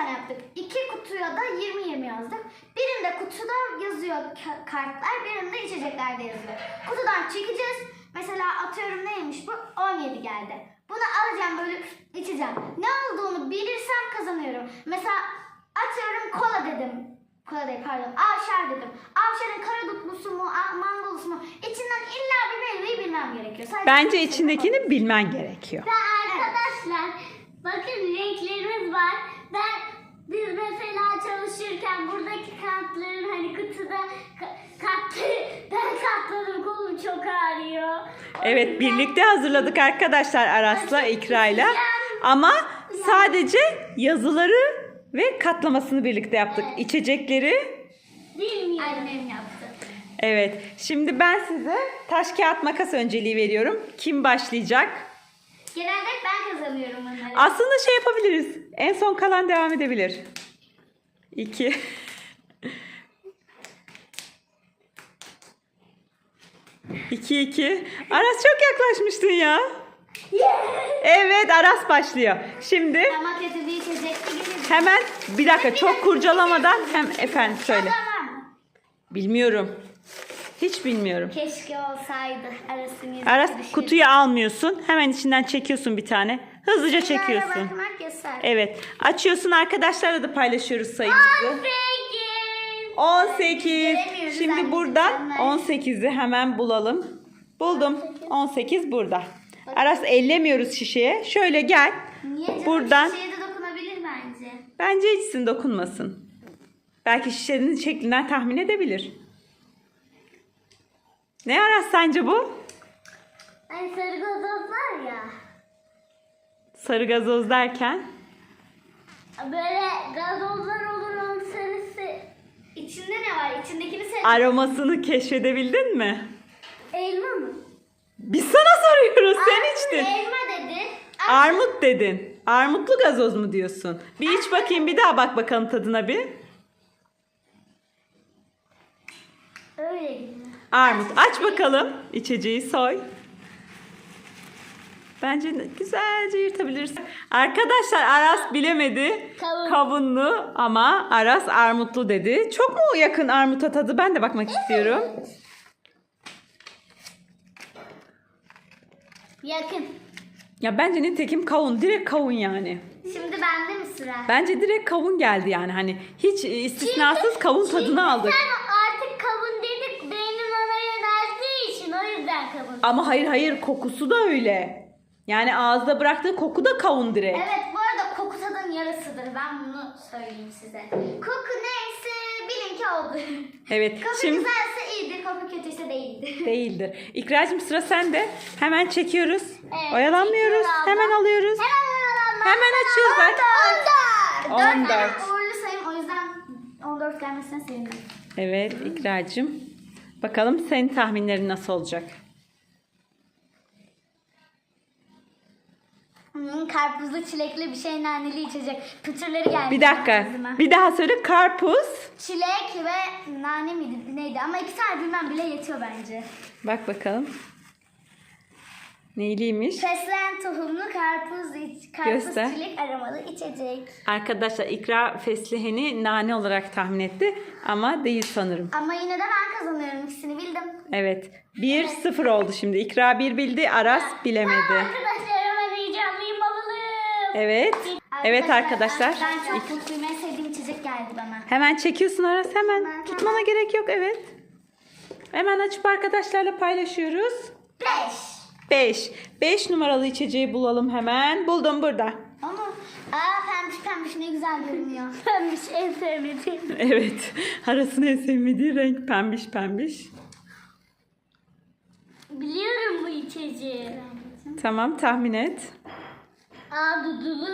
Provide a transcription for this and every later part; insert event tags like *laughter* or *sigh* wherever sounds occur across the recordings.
tane yaptık. İki kutuya da 20-20 yazdık. Birinde kutuda yazıyor ka- kartlar, birinde içeceklerde yazıyor. Kutudan çekeceğiz. Mesela atıyorum neymiş bu? 17 geldi. Bunu alacağım böyle içeceğim. Ne olduğunu bilirsem kazanıyorum. Mesela atıyorum kola dedim. Kola değil pardon. Avşar dedim. Avşarın karadutlusu mu, mangolusu mu? İçinden illa bir meyveyi bilmem gerekiyor. Sadece Bence içindekini bilmen gerekiyor. ve arkadaşlar bakın renklerimiz var. Ben biz mesela çalışırken buradaki kartların hani kutuda ka- kartları *laughs* ben katladım kolum çok ağrıyor. O Evet yüzden- birlikte hazırladık arkadaşlar Aras'la İkra'yla. Ama sadece yazıları ve katlamasını birlikte yaptık. İçecekleri Bilmiyorum. Annem yaptı. Evet. Şimdi ben size taş kağıt makas önceliği veriyorum. Kim başlayacak? Genelde ben kazanıyorum onları. Aslında şey yapabiliriz. En son kalan devam edebilir. İki. *laughs* İki iki. Aras çok yaklaşmıştın ya. Evet Aras başlıyor. Şimdi Ama kötü bir içecekti gibi. hemen bir dakika çok kurcalamadan hem efendim söyle. Bilmiyorum. Hiç bilmiyorum. Keşke olsaydı arasını Aras kutuyu almıyorsun. Hemen içinden çekiyorsun bir tane. Hızlıca çekiyorsun. bakmak yasak. Evet. Açıyorsun arkadaşlarla da paylaşıyoruz sayımızı. Peki. 18. Göremiyoruz Şimdi buradan ver. 18'i hemen bulalım. Buldum. 18 burada. Aras ellemiyoruz şişeye. Şöyle gel. Niye canım? Buradan. Şişeye de dokunabilir bence. Bence içsin dokunmasın. Belki şişenin şeklinden tahmin edebilir. Ne Aras sence bu? Hani sarı gazoz var ya. Sarı gazoz derken. Böyle gazozlar olur onun sarısı. İçinde ne var? İçindekini sen... Aromasını keşfedebildin mi? Elma mı? Biz sana soruyoruz. Sen içtin. Elma dedi. Armut dedin. Armutlu gazoz mu diyorsun? Bir iç bakayım bir daha bak bakalım tadına bir. Öyle gibi. Armut. Aç bakalım. içeceği soy. Bence güzelce yırtabilirsin. Arkadaşlar Aras bilemedi. Kavun. Kavunlu ama Aras armutlu dedi. Çok mu yakın armuta tadı? Ben de bakmak istiyorum. Yakın. Ya bence nitekim kavun. Direkt kavun yani. Şimdi bende mi sıra? Bence direkt kavun geldi yani. Hani hiç istisnasız kavun tadını aldık. Sen Ama hayır hayır kokusu da öyle. Yani ağızda bıraktığı koku da kavun direkt. Evet bu arada koku tadın yarısıdır. Ben bunu söyleyeyim size. Koku neyse bilin ki oldu. Evet. Koku Şimdi güzelse iyidir, koku kötüyse değildir. *laughs* değildir. İkracığım sıra sende. Hemen çekiyoruz. Evet, Oyalanmıyoruz. Hemen alıyoruz. Hemen oyalanma. Hemen açıyoruz bak. 14. 14. 4 tane uğurlu sayım o yüzden 14 gelmesine sevindim. Evet İkracığım. Bakalım senin tahminlerin nasıl olacak? Hmm, karpuzlu çilekli bir şey naneli içecek. Pütürleri geldi. Bir dakika. ağzıma. Bir daha söyle. Karpuz. Çilek ve nane miydi neydi ama iki tane bilmem bile yetiyor bence. Bak bakalım. Neyliymiş? Fesleğen tohumlu karpuz, iç, karpuz Göster. çilek aromalı içecek. Arkadaşlar İkra fesliheni nane olarak tahmin etti. Ama değil sanırım. Ama yine de ben kazanıyorum ikisini bildim. Evet. 1-0 oldu şimdi. İkra 1 bildi. Aras bilemedi. Arkadaşlar. Evet. Evet arkadaşlar. Ben çok mutluyum. En sevdiğim içecek geldi bana. Hemen çekiyorsun Aras hemen. Hemen, Tutmana gerek yok evet. Hemen açıp arkadaşlarla paylaşıyoruz. 5. 5. 5 numaralı içeceği bulalım hemen. Buldum burada. Ama aa pembiş pembiş ne güzel görünüyor. *laughs* pembiş en sevmediğim. Evet. Aras'ın en sevmediği renk pembiş pembiş. Biliyorum bu içeceği. Tamam tahmin et. Aa dudulu.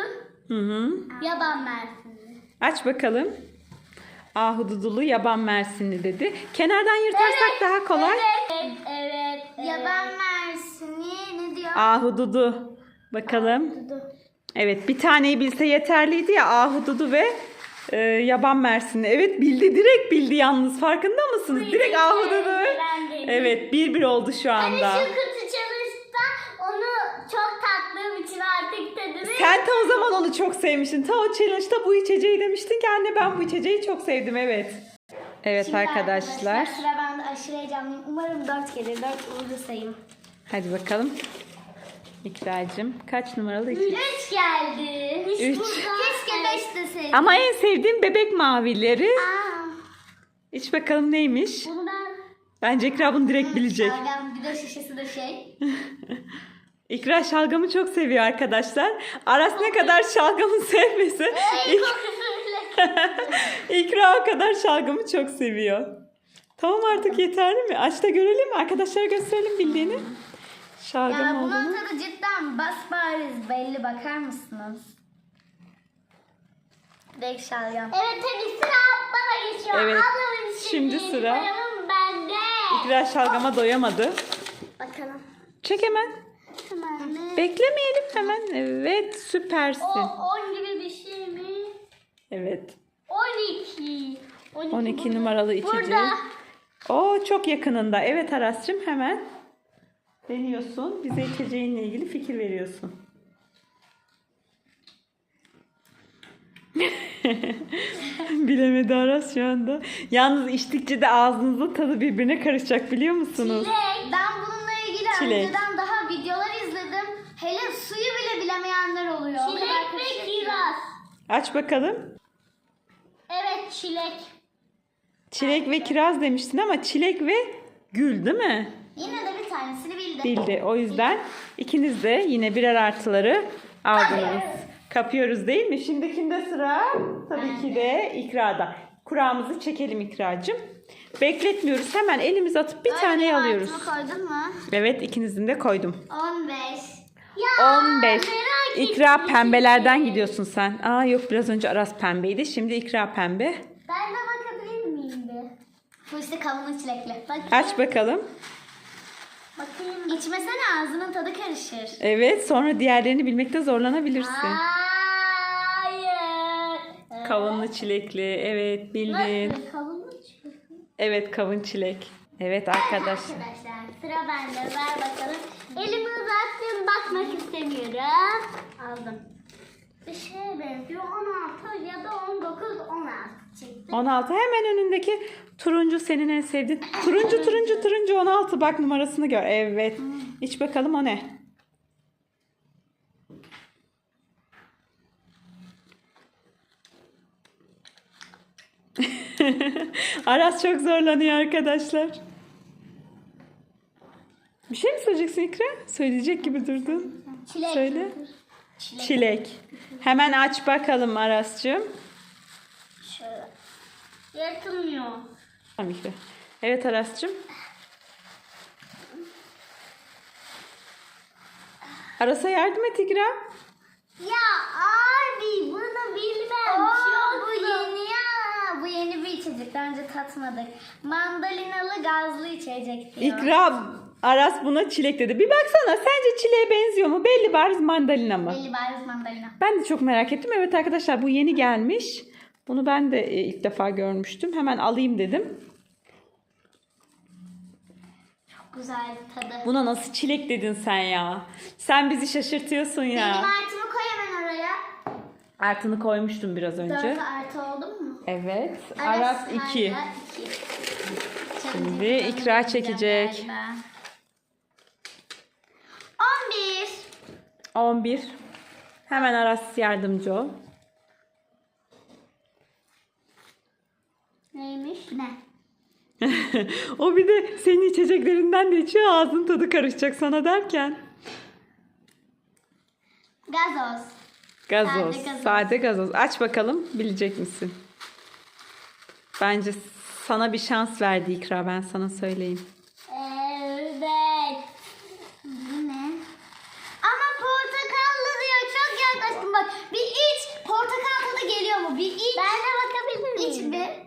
Hı hı. Yaban mersini. Aç bakalım. Ahududulu yaban mersinli dedi. Kenardan yırtarsak daha kolay. Evet, evet. Yaban mersini ne diyor? Ahududu. Bakalım. Dudu. Evet bir taneyi bilse yeterliydi ya ahududu ve e, yaban mersini. Evet bildi direkt bildi yalnız farkında mısınız? Direkt ahududu. Ben de. Evet bir bir oldu şu Hani anda. şu kutu çalışta onu çok tatlım için artık tadını. Sen ta o zaman onu çok sevmiştin. Ta o challenge'da bu içeceği demiştin ki anne ben bu içeceği çok sevdim evet. Evet Şimdi arkadaşlar. Sıra bende aşırı heyecanlıyım. Umarım 4 gelir. 4 uğurlu sayım. Hadi bakalım. İkracığım kaç numaralı iki? 3 geldi. Üç. Keşke 5 deseydim. Ama en sevdiğim bebek mavileri. Aa, İç bakalım neymiş? Bunu ben Bence İkra bunu direkt bilecek. şalgam bir de şişesi de şey. *laughs* İkra şalgamı çok seviyor arkadaşlar. Aras ne kadar şalgamı *laughs* sevmese İk- *laughs* İkra o kadar şalgamı çok seviyor. Tamam artık yeterli mi? Aç da görelim. Arkadaşlara gösterelim bildiğini. Şalgam Ya bunun olduğunu. tadı cidden basbariz belli bakar mısınız? Direkt şalgam. Evet hadi sıra bana geçiyor. Evet, Ablamın şimdi sıra. bende. İkra şalgama doyamadı. Bakalım. Çek hemen. Hemen. Beklemeyelim hemen. Evet süpersin. O 10 gibi bir şey mi? Evet. 12. 12, 12 burada. numaralı içeceği. Burada. Oo çok yakınında. Evet Aras'cığım hemen deniyorsun. Bize içeceğinle ilgili fikir veriyorsun. *laughs* Bilemedi Aras şu anda. Yalnız içtikçe de ağzınızın tadı birbirine karışacak biliyor musunuz? Çilek. Ben bununla ilgili Çilek. önceden daha videolar izledim. Hele suyu bile bilemeyenler oluyor. O kadar Çilek ve karışık. kiraz. Aç bakalım. Evet çilek. Çilek ve kiraz demiştin ama çilek ve gül değil mi? Yine de bir tanesini bildi. Bildi. O yüzden ikiniz de yine birer artıları aldınız. Kapıyoruz değil mi? Şimdi kimde sıra? Tabii ki de ikrada. Kurağımızı çekelim ikracığım. Bekletmiyoruz. Hemen elimizi atıp bir tane Öyle alıyoruz. altını koydun mu? Evet ikinizin de koydum. 15. Ya 15. İkra pembelerden gidiyorsun sen. Aa yok biraz önce Aras pembeydi. Şimdi ikra pembe. Ben de bakabilir miyim bir? Bu işte kavunlu çilekli. Bak. Aç bakalım. Bakayım. İçmesene ağzının tadı karışır. Evet sonra diğerlerini bilmekte zorlanabilirsin. Hayır. Kavunlu çilekli. Evet bildin. Nasıl? Kavun mu çıkıyor? Evet kavun çilek. Evet arkadaşlar. Arkadaşlar sıra bende. Ver bakalım. Elimi uzattım. Bakmak istemiyorum. Aldım. Bir şeye benziyor. 16 ya da 19, 16 çıktı. 16 hemen önündeki turuncu senin en sevdiğin. *laughs* Turuncu turuncu turuncu 16 bak numarasını gör. Evet. İç bakalım o ne? *laughs* Aras çok zorlanıyor arkadaşlar. Bir şey mi söyleyeceksin İkra? Söyleyecek gibi durdun. Çilek. Söyle. Çilek. Hemen aç bakalım Aras'cığım. Şöyle. Yırtılmıyor. Tamam İkra. Evet Aras'cığım. Aras'a yardım et İkra. Ya abi bunu bilmem. Oo, bu Çok yeni ya. Bu yeni bir içecek. Daha önce tatmadık. Mandalinalı gazlı içecek diyor. İkra Aras buna çilek dedi. Bir baksana sence çileğe benziyor mu? Belli bariz mandalina mı? Belli bariz mandalina. Ben de çok merak ettim. Evet arkadaşlar bu yeni gelmiş. Bunu ben de e, ilk defa görmüştüm. Hemen alayım dedim. Çok güzel tadı. Buna nasıl çilek dedin sen ya? Sen bizi şaşırtıyorsun Benim ya. artımı koy hemen oraya. Artıını koymuştum biraz önce. 4 artı oldu mu? Evet. Aras 2. hala iki. Şimdi ikra çekecek. Galiba. 11. 11. Hemen Aras yardımcı ol. Neymiş? Ne? *laughs* o bir de senin içeceklerinden de içiyor. Ağzın tadı karışacak sana derken. Gazoz. Gazoz. Sade gazoz. Sade gazoz. Aç bakalım. Bilecek misin? Bence sana bir şans verdi İkra. Ben sana söyleyeyim. Evet. Bu ne? Ama portakallı diyor. Çok yaklaştım bak. Bir iç. Portakal tadı geliyor mu? Bir iç. Ben de bakabilir miyim? İç bir.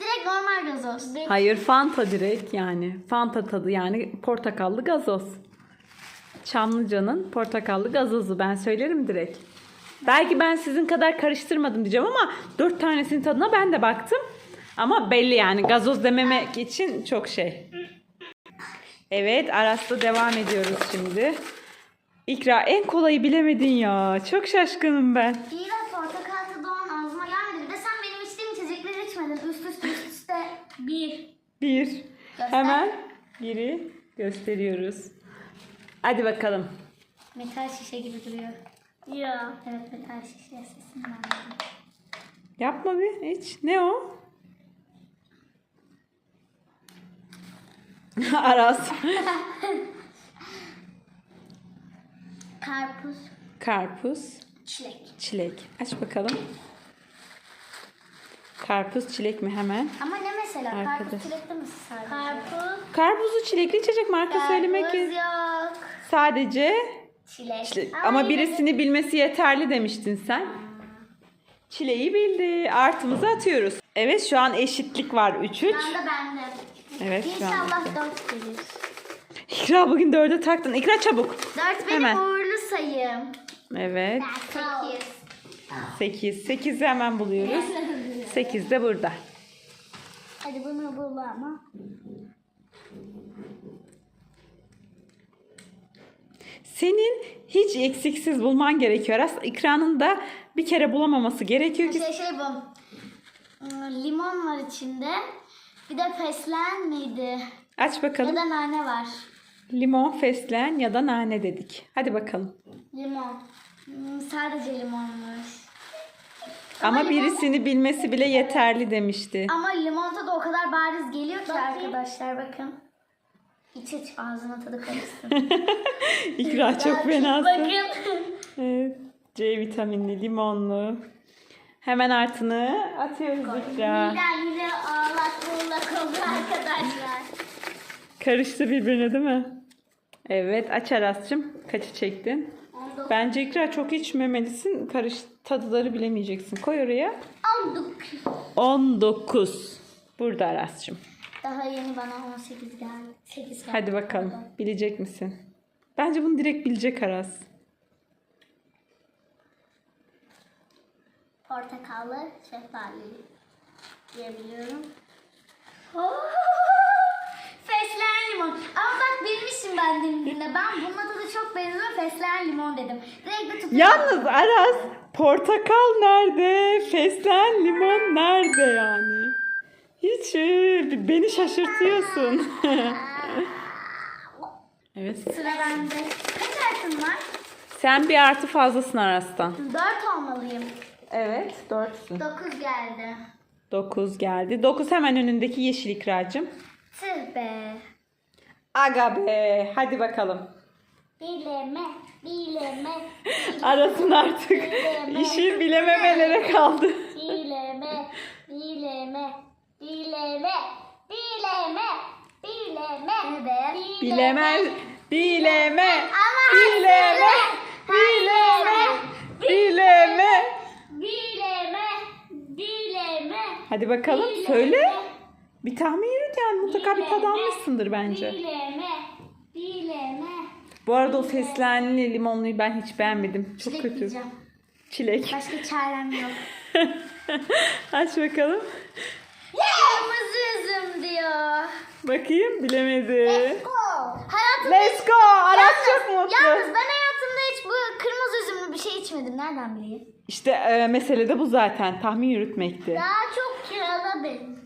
Direkt normal gazoz. Hayır Fanta direkt yani. Fanta tadı yani portakallı gazoz. Çamlıca'nın portakallı gazozu. Ben söylerim direkt. Belki ben sizin kadar karıştırmadım diyeceğim ama dört tanesinin tadına ben de baktım. Ama belli yani gazoz dememek için çok şey. Evet Aras'la devam ediyoruz şimdi. İkra en kolayı bilemedin ya. Çok şaşkınım ben. İyi de portakal tadı olan ağzıma gelmedi. Bir de sen benim içtiğim içecekleri içmedin. Üst üste üst Bir. Bir. Hemen biri gösteriyoruz. Hadi bakalım. Metal şişe gibi duruyor. Ya. Evet metal şişe sesinden. Yapma bir hiç. Ne o? *laughs* Aras. Karpuz. Karpuz, Çilek. çilek. Aç bakalım. Karpuz, çilek mi hemen? Ama ne mesela? Arkadaş. Karpuz çilekte mi sadece? Karpuz. Karpuzlu çilekli içecek marka söylemek Karpuz yok. yok. Sadece Çilek. çilek. Ama birisini bilmesi yeterli demiştin sen. Çileği bildi. Artımızı atıyoruz. Evet şu an eşitlik var 3-3. Şu anda bende. Evet şu an. İnşallah dört gelir. İkra bugün dörde taktın. İkra çabuk. Dört benim Hemen. uğurlu sayım. Evet. Sekiz. 8. 8'i hemen buluyoruz. 8 de burada. Hadi bunu bul ama. Senin hiç eksiksiz bulman gerekiyor. Aslında ikranın da bir kere bulamaması gerekiyor ki. Şey şey bu. Hmm, Limon var içinde. Bir de fesleğen miydi? Aç Ya bakalım. da nane var. Limon, fesleğen ya da nane dedik. Hadi bakalım. Limon. Hmm, sadece limonmuş. Ama limon- birisini bilmesi bile yeterli demişti. Ama limon tadı o kadar bariz geliyor ki arkadaşlar bakın. İç iç ağzına tadı karışsın. *laughs* İkra çok fenasın. Bakın. Evet. C vitaminli, limonlu. Hemen artını atıyoruz İkra. Birden yine ağlak bullak oldu arkadaşlar. Karıştı birbirine değil mi? Evet aç Aras'cığım. Kaçı çektin? Bence İkra çok içmemelisin. Karış tadıları bilemeyeceksin. Koy oraya. Aldık. 19. Burada Aras'cığım. Daha yeni bana 18 geldi. 8 geldi. Hadi bakalım. Bilecek misin? Bence bunu direkt bilecek Aras. Portakallı, şeftali diyebiliyorum. *laughs* Fesleğen limon. Ama bak bilmişim ben dediğimde. Ben bunun tadı çok benziyor. Fesleğen limon dedim. Direkt de. Yalnız Aras portakal nerede? Fesleğen limon nerede yani? Hiç e, beni şaşırtıyorsun. *laughs* evet. Sıra bende. Kaç artın var? Sen bir artı fazlasın Aras'tan. 4 olmalıyım. Evet. Dörtsün. 9 geldi. 9 geldi. 9 hemen önündeki yeşil ikracım. Tüh be. Aga be. Hadi bakalım. Bileme, bileme, *laughs* Arasın artık. İşi bilememelere kaldı. bileme, bileme, bileme, bileme, bileme, be? Bilemez. Bileme. Ama Bileme. Bileme. Bileme. bileme, bileme. Hadi bakalım söyle. Bir tahmin mutlaka bir tad almışsındır bence. Bileme, bileme. Bu arada o fesleğenli limonluyu ben hiç beğenmedim. Çok Çilek kötü. yiyeceğim. Çilek. Başka çarem yok. *laughs* Aç bakalım. Kırmızı üzüm diyor. Bakayım bilemedi. Hayatımda Let's go. Aras çok mutlu. Yalnız ben hayatımda hiç bu kırmızı üzümlü bir şey içmedim. Nereden bileyim? İşte e, mesele de bu zaten. Tahmin yürütmekti. Daha çok kirada benziyor.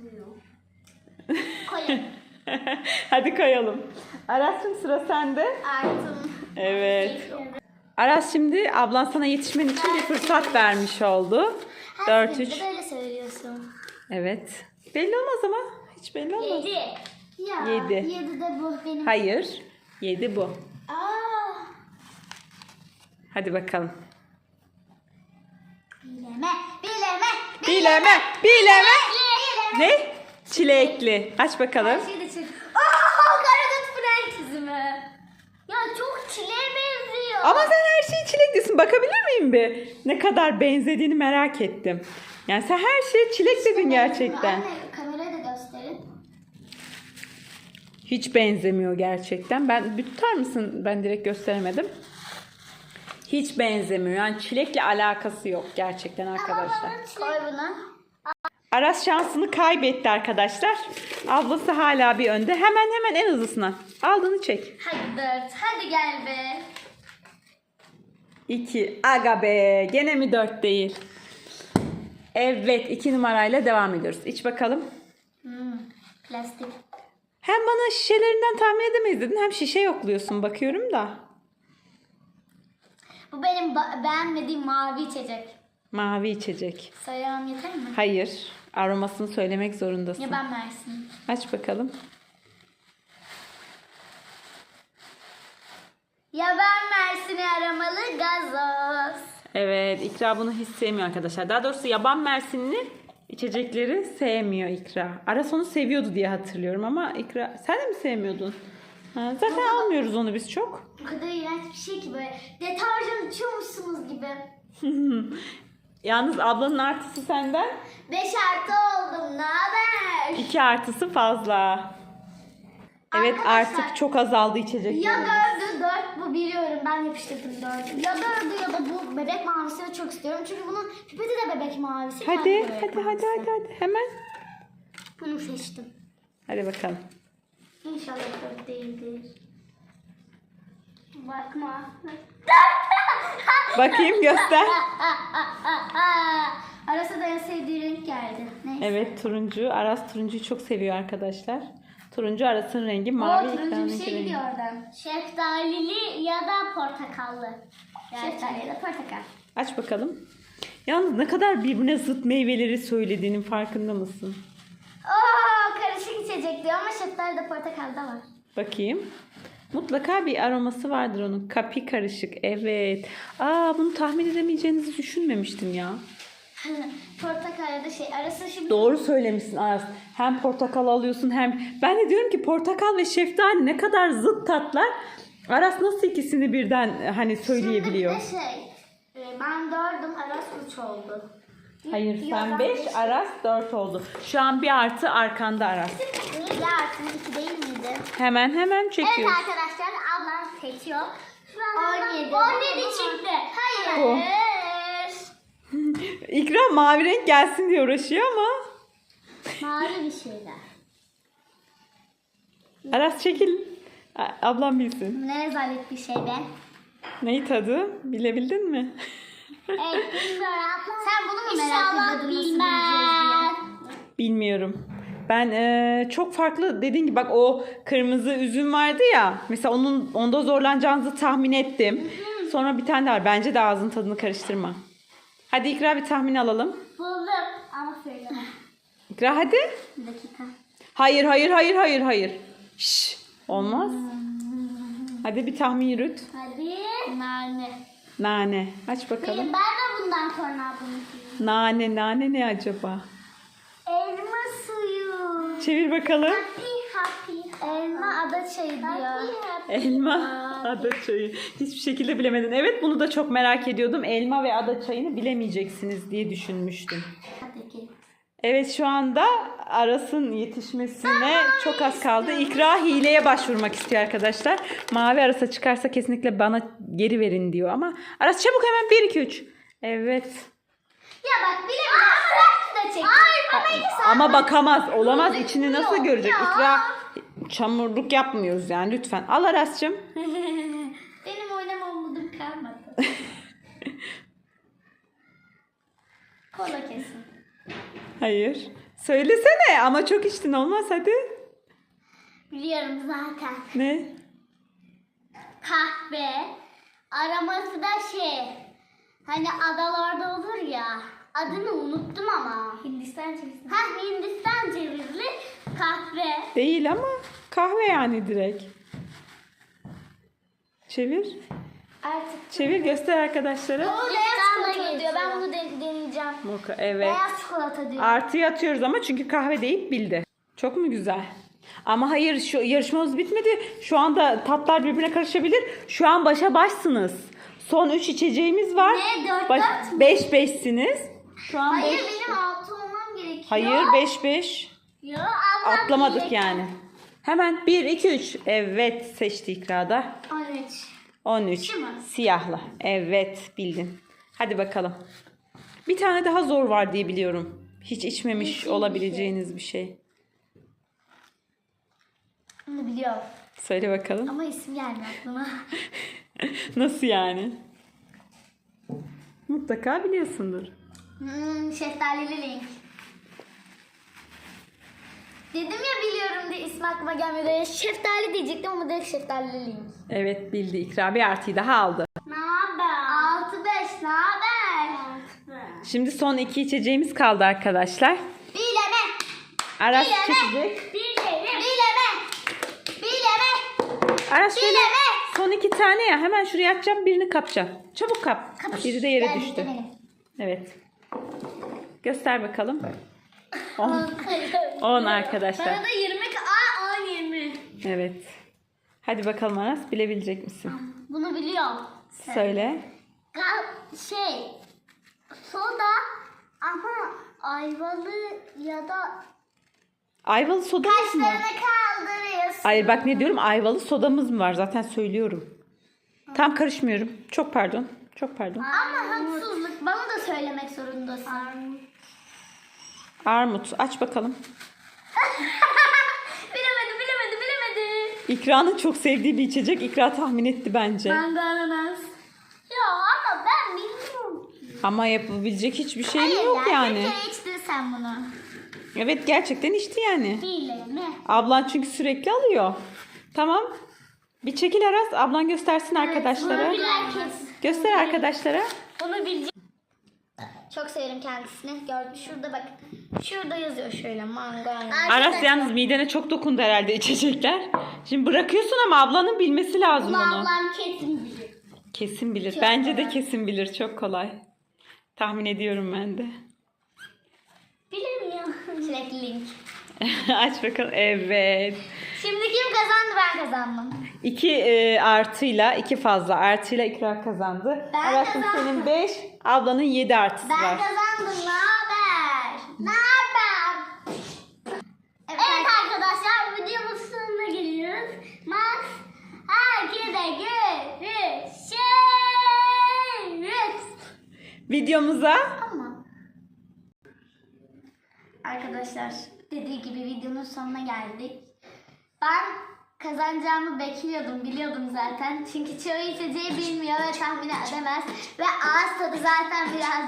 Koyalım. *laughs* Hadi koyalım. Aras'cığım sıra sende. Artım. Evet. Aras şimdi ablan sana yetişmen için bir fırsat vermiş oldu. 4-3. Böyle söylüyorsun. Evet. Belli olmaz ama. Hiç belli olmaz. Yedi. Ya. Yedi. Yedi de bu benim. Hayır. 7 bu. Aa. Hadi bakalım. Bileme. Bileme. Bileme. Bileme. Ne? Çilekli. Aç bakalım. Şey de çık. Aa, Karadut Frank üzümü. Ya çok çileğe benziyor. Ama sen her şeyi çileklisin. Bakabilir miyim bir? Ne kadar benzediğini merak ettim. Yani sen her şeye çilek dedin gerçekten. Anne kameraya da gösterin. Hiç benzemiyor gerçekten. Ben bir tutar mısın? Ben direkt gösteremedim. Hiç benzemiyor. Yani çilekle alakası yok gerçekten arkadaşlar. Koy bunu. Aras şansını kaybetti arkadaşlar. Ablası hala bir önde. Hemen hemen en hızlısına. Aldığını çek. Hadi dört. Hadi gel be. 2. Aga be. Gene mi 4 değil? Evet 2 numarayla devam ediyoruz. İç bakalım. Hmm, plastik. Hem bana şişelerinden tahmin edemeyiz dedin hem şişe yokluyorsun bakıyorum da. Bu benim beğenmediğim mavi içecek. Mavi içecek. Sayamam yeter mi? Hayır. Aromasını söylemek zorundasın. Ya ben Mersin. Aç bakalım. Ya ben Mersin'i aramalı gazoz. Evet İkra bunu hiç sevmiyor arkadaşlar. Daha doğrusu yaban mersinli içecekleri sevmiyor İkra. Aras onu seviyordu diye hatırlıyorum ama İkra sen de mi sevmiyordun? Ha, zaten almıyoruz onu biz çok. Bu kadar iğrenç bir şey ki böyle. Deterjan içiyormuşsunuz gibi. *laughs* Yalnız ablanın artısı senden. 5 artı oldum. Ne haber? 2 artısı fazla. Evet Arkadaşlar, artık çok azaldı Ya içeceklerimiz. dördü dört bu biliyorum ben yapıştırdım dördü. Ya dördü ya da bu bebek mavisini çok istiyorum. Çünkü bunun pipeti de bebek mavisi. Hadi bebek hadi hadi mavisi. hadi hadi hemen. Bunu seçtim. Hadi bakalım. İnşallah dört değildir. Bakma. *laughs* *laughs* Bakayım göster. *laughs* Arası da en sevdiği renk geldi. Neyse. Evet turuncu. Aras turuncuyu çok seviyor arkadaşlar. Turuncu Aras'ın rengi O mavi turuncu bir şey rengi. gidiyor oradan. Şeftalili ya da portakallı. Şeftali ya da portakal. Aç bakalım. Yalnız ne kadar birbirine zıt meyveleri söylediğinin farkında mısın? Oo karışık içecek diyor ama şeftali de portakal da var. Bakayım. Mutlaka bir aroması vardır onun. Kapi karışık. Evet. Aa bunu tahmin edemeyeceğinizi düşünmemiştim ya. *laughs* portakal da şey arası şimdi Doğru söylemişsin Aras. Hem portakal alıyorsun hem... Ben de diyorum ki portakal ve şeftali ne kadar zıt tatlar. Aras nasıl ikisini birden e, hani söyleyebiliyor? Şimdi bir de şey e, ben dördüm Aras üç oldu. Hayır sen ben 5, beş. Aras 4 oldu. Şu an bir artı arkanda Aras. Ya artık iki değil miydi? Hemen hemen Evet çekiyoruz. arkadaşlar ablam seçiyor. Şu an 17. 17 çıktı. Hayır. Bu. *laughs* İkra mavi renk gelsin diye uğraşıyor ama. Mavi bir şeyler. Aras çekil. A- Ablam bilsin. Ne rezalet bir şey be. Neyi tadı? Bilebildin mi? Evet bilmiyorum ablam. *laughs* Sen bunu mu merak İnşallah ediyordun bilmez. Bilmiyorum. Ben eee, çok farklı dediğin gibi bak o kırmızı üzüm vardı ya. Mesela onun onda zorlanacağınızı tahmin ettim. Sonra bir tane daha var. Bence de ağzın tadını karıştırma. Hadi İkra bir tahmin alalım. Buldum ama söyleme. İkra hadi. Bir dakika. Hayır hayır hayır hayır hayır. Şş, olmaz. Hadi bir tahmin yürüt. Hadi. Nane. Nane. Aç bakalım. Ben de bundan sonra bunu. Nane nane ne acaba? Elma suyu. Çevir bakalım. Elma ada çayı diyor. Elma, ada çayı. Hiçbir şekilde bilemedin. Evet bunu da çok merak ediyordum. Elma ve ada çayını bilemeyeceksiniz diye düşünmüştüm. Evet şu anda Aras'ın yetişmesine çok az kaldı. İkra hileye başvurmak istiyor arkadaşlar. Mavi Aras'a çıkarsa kesinlikle bana geri verin diyor ama. Aras çabuk hemen 1 2 3. Evet. Ya bak bilemedin. Çek. Hayır ama iki saat. Ama bakamaz. Olamaz. İçini nasıl görecek? ya. İkra çamurluk yapmıyoruz yani lütfen. Al Aras'cığım. *laughs* Benim oynama umudum kalmadı. *laughs* Kola kesin. Hayır. Söylesene ama çok içtin olmaz hadi. Biliyorum zaten. Ne? Kahve. Araması da şey. Hani adalarda olur ya. Adını unuttum ama. Hindistan cevizi. Ha Hindistan cevizli kahve. Değil ama kahve yani direkt. Çevir. Artık. Çevir göster arkadaşlara. O Hindistan beyaz da çikolata diyor. Ben bunu de- deneyeceğim. Moka evet. Beyaz çikolata diyor. Artıyı atıyoruz ama çünkü kahve deyip bildi. Çok mu güzel? Ama hayır şu yarışmamız bitmedi. Şu anda tatlar birbirine karışabilir. Şu an başa başsınız. Son 3 içeceğimiz var. Ne, dört, dört mü? 5 5'siniz. Şu an Hayır beş- benim altı olmam gerekiyor. Hayır 5 5. Yo ablam Atlamadık bile- yani. Hemen 1 2 3. Evet seçti ikrada. 13. 13. Şu mu? Siyahlı. Evet bildin. Hadi bakalım. Bir tane daha zor var diye biliyorum. Hiç içmemiş olabileceğiniz bir şey. Bunu biliyorum. Söyle bakalım. Ama isim gelmiyor aklıma. *laughs* Nasıl yani? Mutlaka biliyorsundur. Hmm, şeftalili link. Dedim ya biliyorum diye ismi aklıma gelmedi. Şeftali diyecektim ama direkt şeftalili link. Evet bildi. İkra bir artıyı daha aldı. Ne haber? 6-5 ne haber? Şimdi son iki içeceğimiz kaldı arkadaşlar. Bileme. Aras Bileme. çekecek. Bilelim. Bileme. Bileme. Aras şöyle Bileme. son iki tane ya. Hemen şuraya atacağım birini kapacağım. Çabuk kap. Biri de yere Gel, düştü. benim. Evet. Göster bakalım. 10. 10 arkadaşlar. Bana da 20 Aa 10 20. Evet. Hadi bakalım Aras bilebilecek misin? Bunu biliyorum. Söyle. Gal şey soda ama ayvalı ya da Ayvalı sodamız mı? Kaşlarını kaldırıyorsun. Hayır bak ne diyorum ayvalı sodamız mı var zaten söylüyorum. Tam karışmıyorum. Çok pardon. Çok pardon. Ama haksızlık. Bana da söylemek zorundasın. Armut aç bakalım. *laughs* bilemedi, bilemedi, bilemedi. İkra'nın çok sevdiği bir içecek. İkra tahmin etti bence. Ben de ananas. ya ama ben bilmiyorum. Ama yapabilecek hiçbir şey Hayır yok ya, yani. Bir kere içtin sen bunu. Evet gerçekten içti yani. Bileme. Ablan çünkü sürekli alıyor. Tamam. Bir çekil Aras. Ablan göstersin arkadaşlara. Herkes Göster arkadaşlara. bunu bilecek. Çok severim kendisini. Gördüm şurada bak. Şurada yazıyor şöyle mango. Aras yalnız midene çok dokundu herhalde içecekler. Şimdi bırakıyorsun ama ablanın bilmesi lazım Bunu onu. ablam kesin bilir. Kesin bilir. Bence de kesin bilir. Çok kolay. Tahmin ediyorum ben de. Bilemiyorum. Çilekli link. *laughs* Aç bakalım. Evet. Şimdi kim kazandı ben kazandım. İki e, artıyla, iki fazla artıyla ikra kazandı. Ben Aras'ın kazandım. senin beş, ablanın yedi artısı Ben var. kazandım. Ne haber? Ne haber? Evet, Evet arkadaşlar videomuzun sonuna geliyoruz. Mas herkese görüşürüz. Videomuza Ama arkadaşlar dediği gibi videonun sonuna geldik. Ben kazanacağımı bekliyordum, biliyordum zaten. Çünkü çoğu içeceği bilmiyor ve tahmin edemez. Ve ağız tadı zaten biraz